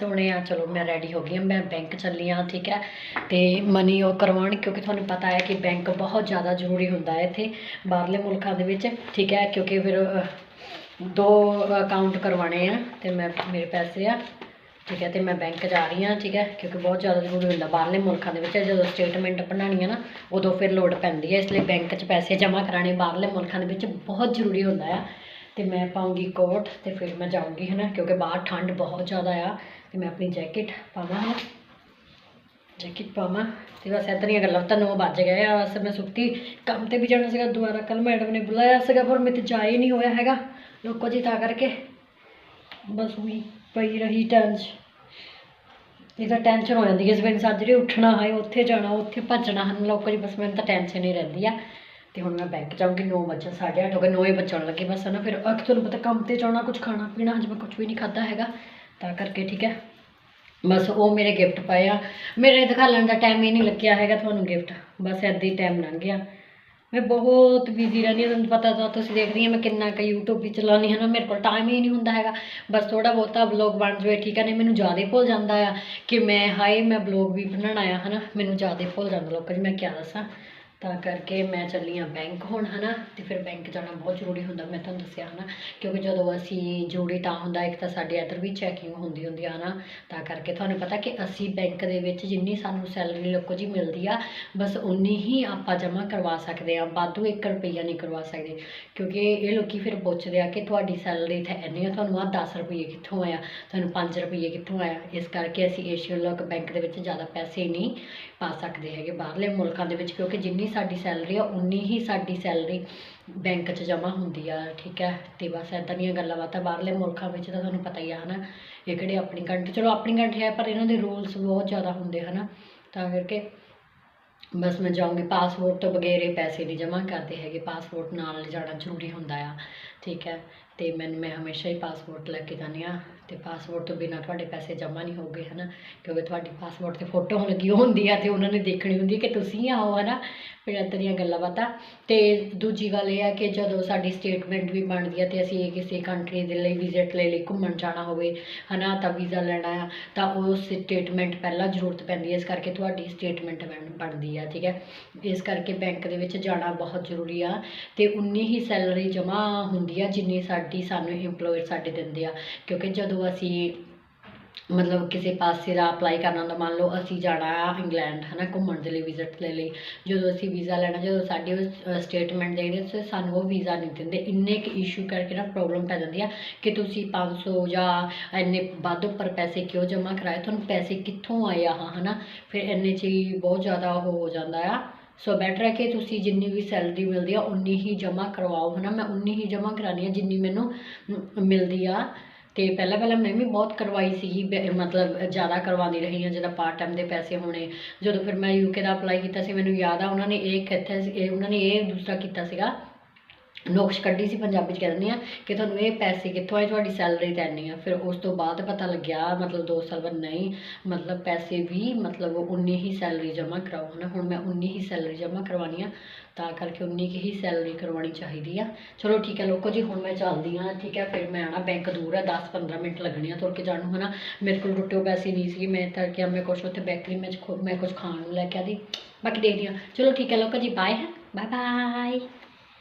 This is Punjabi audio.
ਸੋਹਣੇ ਆ, ਚਲੋ ਮੈਂ ਰੈਡੀ ਹੋ ਗਈ ਹਾਂ, ਮੈਂ ਬੈਂਕ ਚੱਲੀ ਹਾਂ, ਠੀਕ ਹੈ। ਤੇ ਮਨੀ ਉਹ ਕਰਵਾਉਣ, ਕਿਉਂਕਿ ਤੁਹਾਨੂੰ ਪਤਾ ਹੈ ਕਿ ਬੈਂਕ ਬਹੁਤ ਜ਼ਿਆਦਾ ਜ਼ਰੂਰੀ ਹੁੰਦਾ ਹੈ ਇੱਥੇ, ਬਾਹਰਲੇ ਮੁਲਕਾਂ ਦੇ ਵਿੱਚ, ਠੀਕ ਹੈ, ਕਿਉਂਕਿ ਫਿਰ ਦੋ ਅਕਾਊਂਟ ਕਰਵਾਉਣੇ ਆ, ਤੇ ਮੈਂ ਮੇਰੇ ਪੈਸੇ ਆ, ਠੀਕ ਹੈ, ਤੇ ਮੈਂ ਬੈਂਕ ਜਾ ਰਹੀ ਹਾਂ, ਠੀਕ ਹੈ, ਕਿਉਂਕਿ ਬਹੁਤ ਜ਼ਿਆਦਾ ਜ਼ਰੂਰੀ ਹੁੰਦਾ, ਬਾਹਰਲੇ ਮੁਲਕਾਂ ਦੇ ਵਿੱਚ ਜਦੋਂ ਸਟੇਟਮੈਂਟ ਬਣਾਉਣੀ ਹੈ ਨਾ, ਉਦੋਂ ਫਿਰ ਲੋੜ ਪੈਂਦੀ ਹੈ, ਇਸ ਲਈ ਬੈਂਕ 'ਚ ਪੈਸੇ ਜਮ੍ਹਾਂ ਕਰਾਉਣੇ ਬਾਹਰਲੇ ਮੁਲਕਾਂ ਦੇ ਵਿੱਚ ਬਹੁਤ ਜ਼ਰੂਰੀ ਹੁੰਦਾ ਆ। ਤੇ ਮੈਂ ਪਾਉਂਗੀ ਕੋਟ ਤੇ ਫਿਰ ਮੈਂ ਜਾਊਂਗੀ ਹੈ ਨਾ ਕਿਉਂਕਿ ਬਾਹਰ ਠੰਡ ਬਹੁਤ ਜ਼ਿਆਦਾ ਆ, ਤੇ ਮੈਂ ਆਪਣੀ ਜੈਕਟ ਪਾਵਾਂ ਹੈ ਜੈਕਟ ਪਾਵਾਂ। ਤੇ ਬਸ ਇੱਦਾਂ ਦੀਆਂ ਗੱਲਾਂ ਤਾਂ 9 ਵੱਜ ਗਏ ਆ, ਬਸ ਮੈਂ ਸੁੱਤੀ। ਕੰਮ ਤੇ ਵੀ ਜਾਣਾ ਸੀਗਾ ਦੁਬਾਰਾ ਕੱਲ ਮੈਡਮ ਨੇ ਬੁਲਾਇਆ ਸੀਗਾ, ਪਰ ਮੈਂ ਤੇ ਜਾ ਹੀ ਨਹੀਂ ਹੋਇਆ ਹੈਗਾ। ਲੋਕੋ ਜੀ ਤਾਂ ਕਰਕੇ। ਬਸ ਉਹੀ ਪਈ ਰਹੀ ਟੈਨਸ਼ਨ ਇਹ ਤਾਂ ਟੈਨਸ਼ਨ ਹੋ ਜਾਂਦੀ ਹੈ, ਸਵੇਰੇ ਸਾਜਰੇ ਉੱਠਣਾ ਹੈ ਉੱਥੇ ਜਾਣਾ, ਉੱਥੇ ਭੱਜਣਾ, ਹਨ? ਲੋਕਾਂ ਦੀ ਬਸ ਮੈਨੂੰ ਤਾਂ ਟੈਨਸ਼ਨ ਹੀ ਰਹਿੰਦੀ ਆ। ਤੇ ਹੁਣ ਮੈਂ ਬੈਂਕ ਜਾਊਂਗੀ 9 ਵਜੇ 8:30 ਹੋ ਗਏ 9 ਵੱਜਣ ਲੱਗੇ ਬਸ ਨਾ ਫਿਰ ਅਕ ਤੁਹਾਨੂੰ ਪਤਾ ਕੰਮ ਤੇ ਜਾਣਾ ਕੁਝ ਖਾਣਾ ਪੀਣਾ, ਹਜੇ ਮੈਂ ਕੁਝ ਵੀ ਨਹੀਂ ਖਾਦਾ ਹੈਗਾ, ਤਾਂ ਕਰਕੇ, ਠੀਕ ਹੈ? ਬਸ ਉਹ ਮੇਰੇ ਗਿਫਟ ਪਏ ਆ। ਮੇਰੇ ਦਿਖਾਲਣ ਦਾ ਟਾਈਮ ਹੀ ਨਹੀਂ ਲੱਗਿਆ ਹੈਗਾ ਤੁਹਾਨੂੰ ਗਿਫਟ ਬਸ ਏਦਾਂ ਹੀ ਟਾਈਮ ਲੰਘ ਗਿਆ। ਮੈਂ ਬਹੁਤ ਬਿਜ਼ੀ ਰਹਿੰਦੀ ਹਾਂ, ਤੁਹਾਨੂੰ ਪਤਾ ਤਾਂ ਤੁਸੀਂ ਦੇਖਦੀ ਹਾਂ ਮੈਂ ਕਿੰਨਾ ਕੁ YouTube ਵੀ ਚਲਾਉਂਦੀ ਹੈ ਨਾ ਮੇਰੇ ਕੋਲ ਟਾਈਮ ਹੀ ਨਹੀਂ ਹੁੰਦਾ ਹੈਗਾ। ਬਸ ਥੋੜਾ ਬਹੁਤਾ ਵਲੌਗ ਬਣ ਜਾਵੇ, ਠੀਕ ਹੈ, ਨਹੀਂ, ਮੈਨੂੰ ਜ਼ਿਆਦਾ ਭੁੱਲ ਜਾਂਦਾ ਆ ਕਿ ਮੈਂ, ਹਾਏ, ਮੈਂ ਵਲੌਗ ਵੀ ਬਣਾਉਣਾ ਆ, ਹਨਾ, ਮੈਨੂੰ ਜ਼ਿਆਦਾ ਭੁੱਲ ਜਾਂਦਾ ਲੋਕਾਂ ਜੀ ਮੈਂ ਕੀ ਦੱਸਾਂ। ਤਾਂ ਕਰਕੇ ਮੈਂ ਚੱਲੀ ਹਾਂ ਬੈਂਕ ਹੁਣ, ਹਨਾ? ਤੇ ਫਿਰ ਬੈਂਕ ਜਾਣਾ ਬਹੁਤ ਜ਼ਰੂਰੀ ਹੁੰਦਾ, ਮੈਂ ਤੁਹਾਨੂੰ ਦੱਸਿਆ, ਹਨਾ? ਕਿਉਂਕਿ ਜਦੋਂ ਅਸੀਂ ਜ਼ਰੂਰੀ ਤਾਂ ਹੁੰਦਾ, ਇੱਕ ਤਾਂ ਸਾਡੇ ਇੱਧਰ ਵੀ ਚੈਕਿੰਗ ਹੁੰਦੀ ਹੁੰਦੀ ਆ, ਹਨਾ? ਤਾਂ ਕਰਕੇ ਤੁਹਾਨੂੰ ਪਤਾ ਕਿ ਅਸੀਂ ਬੈਂਕ ਦੇ ਵਿੱਚ ਜਿੰਨੀ ਸਾਨੂੰ ਸੈਲਰੀ ਲੋਕੋ ਜੀ ਮਿਲਦੀ ਆ, ਬਸ ਉਨੀ ਹੀ ਆਪਾਂ ਜਮ੍ਹਾਂ ਕਰਵਾ ਸਕਦੇ ਆ, ਵਾਧੂ 1 ਰੁਪਈਆ ਨਹੀਂ ਕਰਵਾ ਸਕਦੇ। ਕਿਉਂਕਿ ਇਹ ਲੋਕੀ ਫਿਰ ਪੁੱਛਦੇ ਆ ਕਿ ਤੁਹਾਡੀ ਸੈਲਰੀ ਤਾਂ ਇੰਨੀ ਆ, ਤੁਹਾਨੂੰ ਆ 10 ਰੁਪਈਏ ਕਿੱਥੋਂ ਆਇਆ? ਤੁਹਾਨੂੰ 5 ਰੁਪਈਏ ਕਿੱਥੋਂ ਆਇਆ? ਇਸ ਕਰਕੇ ਅਸੀਂ ਏਸ਼ੀਅਨ ਲੋਕ ਬੈਂਕ ਦੇ ਵਿੱਚ ਜ਼ਿਆਦਾ ਪੈਸੇ ਨਹੀਂ ਪਾ ਸਕਦੇ ਹੈਗੇ ਬਾਹਰਲੇ ਮੁਲਕਾਂ ਦੇ ਵਿੱਚ, ਕਿਉਂਕਿ ਜਿੰਨੀ ਸਾਡੀ ਸੈਲਰੀ ਆ, ਉਨੀ ਹੀ ਸਾਡੀ ਸੈਲਰੀ ਬੈਂਕ 'ਚ ਜਮ੍ਹਾਂ ਹੁੰਦੀ ਆ, ਠੀਕ ਹੈ। ਤੇ ਬਸ ਇੱਦਾਂ ਦੀਆਂ ਗੱਲਾਂ ਬਾਤਾਂ ਬਾਹਰਲੇ ਮੁਲਕਾਂ ਵਿੱਚ ਤਾਂ ਤੁਹਾਨੂੰ ਪਤਾ ਹੀ ਆ, ਹਨਾ। ਇਹ ਕਿਹੜੇ ਆਪਣੀ ਕੰਟਰੀ ਚਲੋ ਆਪਣੀ ਕੰਟਰੀ ਹੈ, ਪਰ ਇਹਨਾਂ ਦੇ ਰੂਲਸ ਬਹੁਤ ਜ਼ਿਆਦਾ ਹੁੰਦੇ, ਹਨਾ। ਤਾਂ ਕਰਕੇ ਬਸ ਮੈਂ ਜਾਊਂਗੀ ਪਾਸਪੋਰਟ ਤੋਂ ਬਗੈਰ ਇਹ ਪੈਸੇ ਨਹੀਂ ਜਮ੍ਹਾਂ ਕਰਦੇ ਹੈਗੇ ਪਾਸਪੋਰਟ ਨਾਲ ਜਾਣਾ ਜ਼ਰੂਰੀ ਹੁੰਦਾ ਆ, ਠੀਕ ਹੈ। ਤੇ ਮੈਨੂੰ, ਮੈਂ ਹਮੇਸ਼ਾ ਹੀ ਪਾਸਪੋਰਟ ਲੈ ਕੇ ਜਾਂਦੀ ਹਾਂ ਤੇ ਪਾਸਪੋਰਟ ਤੋਂ ਬਿਨਾਂ ਤੁਹਾਡੇ ਪੈਸੇ ਜਮ੍ਹਾਂ ਨਹੀਂ ਹੋਗੇ, ਹਨਾ? ਕਿਉਂਕਿ ਤੁਹਾਡੀ ਪਾਸਪੋਰਟ ਤੇ ਫੋਟੋ ਲੱਗੀ ਹੁੰਦੀ ਆ ਤੇ ਉਹਨਾਂ ਨੇ ਦੇਖਣੀ ਹੁੰਦੀ ਕਿ ਤੁਸੀਂ ਆਓ, ਹਨਾ? ਫਿਰ ਇੱਦਾਂ ਦੀਆਂ ਗੱਲਾਂ ਬਾਤਾਂ। ਤੇ ਦੂਜੀ ਗੱਲ ਇਹ ਆ ਕਿ ਜਦੋਂ ਸਾਡੀ ਸਟੇਟਮੈਂਟ ਵੀ ਬਣਦੀ ਆ ਤੇ ਅਸੀਂ ਕਿਸੇ ਕੰਟਰੀ ਦੇ ਲਈ ਵਿਜ਼ਿਟ ਲਈ ਲਈ ਘੁੰਮਣ ਜਾਣਾ ਹੋਵੇ, ਹਨਾ, ਤਾਂ ਵੀਜ਼ਾ ਲੈਣਾ ਆ, ਤਾਂ ਉਹ ਸਟੇਟਮੈਂਟ ਪਹਿਲਾਂ ਜ਼ਰੂਰਤ ਪੈਂਦੀ ਹੈ ਇਸ ਕਰਕੇ ਤੁਹਾਡੀ ਸਟੇਟਮੈਂਟ ਬਣਦੀ ਆ, ਠੀਕ ਹੈ? ਇਸ ਕਰਕੇ ਬੈਂਕ ਦੇ ਵਿੱਚ ਜਾਣਾ ਬਹੁਤ ਜ਼ਰੂਰੀ ਆ ਤੇ ਉਨੀ ਹੀ ਸੈਲਰੀ ਜਮ੍ਹਾਂ ਹੁੰਦੀ ਆ ਜਿੰਨੀ ਸਾਡੀ ਸਾਨੂੰ EMPLOYER ਸਾਡੇ ਦਿੰਦੇ ਆ, ਕਿਉਂਕਿ ਜਦੋਂ ਅਸੀਂ ਮਤਲਬ ਕਿਸੇ ਪਾਸੇ ਦਾ ਅਪਲਾਈ ਕਰਨਾ ਹੁੰਦਾ, ਮੰਨ ਲਓ ਅਸੀਂ ਜਾਣਾ ਆ ਇੰਗਲੈਂਡ ਨਾ ਘੁੰਮਣ ਦੇ ਲਈ ਵਿਜ਼ਿਟ ਦੇ ਲਈ, ਜਦੋਂ ਅਸੀਂ ਵੀਜ਼ਾ ਲੈਣਾ, ਜਦੋਂ ਸਾਡੀ ਉਹ ਸਟੇਟਮੈਂਟ ਦੇਣੀ ਜਿਹੜੇ ਸਾਨੂੰ ਉਹ ਵੀਜ਼ਾ ਨਹੀਂ ਦਿੰਦੇ। ਇੰਨੇ ਕੁ ਇਸ਼ੂ ਕਰਕੇ ਨਾ ਪ੍ਰੋਬਲਮ ਪੈ ਜਾਂਦੀ ਆ ਕਿ ਤੁਸੀਂ 500 ਜਾਂ ਇੰਨੇ ਵੱਧ ਉੱਪਰ ਪੈਸੇ ਕਿਉਂ ਜਮ੍ਹਾਂ ਕਰਾਏ? ਤੁਹਾਨੂੰ ਪੈਸੇ ਕਿੱਥੋਂ ਆਏ ਆ ਹੈ ਨਾ ਫਿਰ ਇੰਨੇ 'ਚ ਹੀ ਬਹੁਤ ਜ਼ਿਆਦਾ ਉਹ ਹੋ ਜਾਂਦਾ ਆ। ਸੋ ਬੈਟਰ ਹੈ ਕਿ ਤੁਸੀਂ ਜਿੰਨੀ ਵੀ ਸੈਲਰੀ ਮਿਲਦੀ ਆ ਉਨੀ ਹੀ ਜਮ੍ਹਾਂ ਕਰਵਾਓ ਹਨਾ ਮੈਂ ਉਨੀ ਹੀ ਜਮ੍ਹਾਂ ਕਰਾਉਣੀ ਆ ਜਿੰਨੀ ਮੈਨੂੰ ਮਿਲਦੀ ਆ ਤੇ ਪਹਿਲਾਂ ਪਹਿਲਾਂ ਮੈਂ ਵੀ ਬਹੁਤ ਕਰਵਾਈ ਸੀਗੀ ਬੈ- ਮਤਲਬ ਜ਼ਿਆਦਾ ਕਰਵਾਉਂਦੀ ਰਹੀ ਹਾਂ ਜਿਹਦਾ ਪਾਰਟ ਟਾਈਮ ਦੇ ਪੈਸੇ ਹੋਣੇ ਜਦੋਂ ਫਿਰ ਮੈਂ ਯੂਕੇ ਦਾ ਅਪਲਾਈ ਕੀਤਾ ਸੀ ਮੈਨੂੰ ਯਾਦ ਆ ਉਹਨਾਂ ਨੇ ਇਹ ਕਿੱਥੇ ਸੀ ਉਹਨਾਂ ਨੇ ਇਹ ਦੂਸਰਾ ਕੀਤਾ ਸੀਗਾ ਨੋਕਸ਼ ਕੱਢੀ ਸੀ ਪੰਜਾਬੀ ਚ ਕਹਿ ਦਿੰਦੇ ਆ ਕਿ ਤੁਹਾਨੂੰ ਇਹ ਪੈਸੇ ਕਿੱਥੋਂ ਆਏ, ਤੁਹਾਡੀ ਸੈਲਰੀ ਤਾਂ ਇੰਨੀ ਆ। ਫਿਰ ਉਸ ਤੋਂ ਬਾਅਦ ਪਤਾ ਲੱਗਿਆ, ਮਤਲਬ 2 ਸਾਲ ਬਾਅਦ ਨਹੀਂ, ਮਤਲਬ ਪੈਸੇ ਵੀ, ਮਤਲਬ ਉਨੀ ਹੀ ਸੈਲਰੀ ਜਮ੍ਹਾਂ ਕਰਾਓ, ਹਨਾ? ਹੁਣ ਮੈਂ ਉਨੀ ਹੀ ਸੈਲਰੀ ਜਮ੍ਹਾਂ ਕਰਵਾਉਣੀ ਆ, ਤਾਂ ਕਰਕੇ ਉਨੀ ਕੁ ਹੀ ਸੈਲਰੀ ਕਰਵਾਉਣੀ ਚਾਹੀਦੀ ਆ। ਚਲੋ ਠੀਕ ਹੈ ਲੋਕੋ ਜੀ, ਹੁਣ ਮੈਂ ਚੱਲਦੀ ਆ, ਠੀਕ ਹੈ ਫਿਰ ਮੈਂ ਆਣਾ ਬੈਂਕ ਦੂਰ ਆ 10-15 ਮਿੰਟ ਲੱਗਣੇ ਆ ਤੁਰ ਕੇ ਜਾਣ ਨੂੰ, ਹਨਾ? ਮੇਰੇ ਕੋਲ ਟੁੱਟੇ ਪੈਸੇ ਨਹੀਂ ਸੀ ਮੈਂ ਤਾਂ ਕਿਹਾ ਮੈਂ ਕੁਛ ਉੱਥੇ ਬੈਕਰੀ ਵਿੱਚ ਮੈਂ ਕੁਝ ਖਾਣ ਨੂੰ ਲੈ ਕੇ ਆਦੀ ਬਾਕੀ ਦੇਖਦੀ ਆ। ਚਲੋ ਠੀਕ ਹੈ ਲੋਕੋ ਜੀ ਬਾਏ ਹੈ ਬਾਏ ਬਾਏ